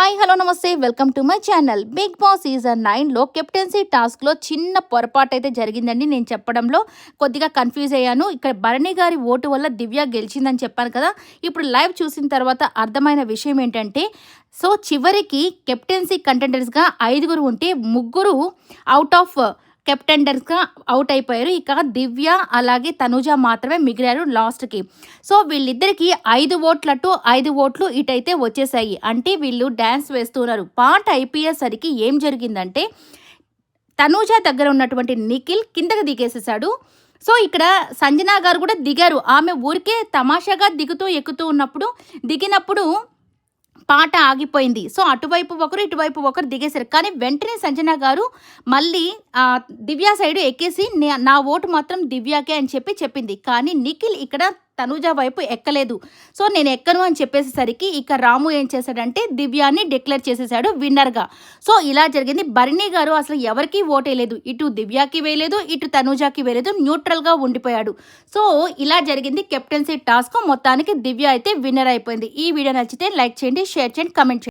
Hi hello నమస్తే. Welcome to my channel. Bigg Boss season నైన్లో captaincy టాస్క్లో చిన్న పొరపాటు అయితే జరిగిందండి. నేను చెప్పడంలో కొద్దిగా కన్ఫ్యూజ్ అయ్యాను. ఇక్కడ భరణి గారి ఓటు వల్ల దివ్య గెలిచిందని చెప్పాను కదా. ఇప్పుడు లైవ్ చూసిన తర్వాత అర్థమైన విషయం ఏంటంటే సో చివరికి కెప్టెన్సీ కంటెండర్స్గా ఐదుగురు ఉంటే ముగ్గురు అవుట్ ఆఫ్ కెప్టెండర్స్గా అవుట్ అయిపోయారు. ఇక దివ్య అలాగే తనుజ మాత్రమే మిగిలారు లాస్ట్కి. సో వీళ్ళిద్దరికి ఐదు ఓట్లట్టు ఐదు ఓట్లు ఇటైతే వచ్చేసాయి. అంటే వీళ్ళు డ్యాన్స్ వేస్తున్నారు. పాట అయిపోయేసరికి ఏం జరిగిందంటే తనూజ దగ్గర ఉన్నటువంటి నిఖిల్ కిందకి దిగేసేసాడు సో ఇక్కడ సంజనా గారు కూడా దిగారు. ఆమె ఊరికే తమాషాగా దిగుతూ ఎక్కుతూ ఉన్నప్పుడు దిగినప్పుడు పాట ఆగిపోయింది. సో అటువైపు ఒకరు ఇటువైపు ఒకరు దిగేశారు. కానీ వెంటనే సంజన గారు మళ్ళీ దివ్య సైడ్ ఎక్కేసి నా ఓటు మాత్రం దివ్యాకే అని చెప్పి చెప్పింది. కానీ నిఖిల్ ఇక్కడ తనుజ వైపు ఎక్కలేదు. సో నేను ఎక్కను అని చెప్పేసేసరికి ఇక రాము ఏం చేశాడంటే దివ్యాని డిక్లేర్ చేసేసాడు విన్నర్గా. సో ఇలా జరిగింది. భరణి గారు అసలు ఎవరికి ఓటేయలేదు ఇటు దివ్యాకి వేయలేదు ఇటు తనుజాకి వేయలేదు న్యూట్రల్గా ఉండిపోయాడు. సో ఇలా జరిగింది కెప్టెన్సీ టాస్క్. మొత్తానికి దివ్య అయితే విన్నర్ అయిపోయింది. ఈ వీడియో నచ్చితే లైక్ చేయండి షేర్ చేయండి కమెంట్ చేయండి.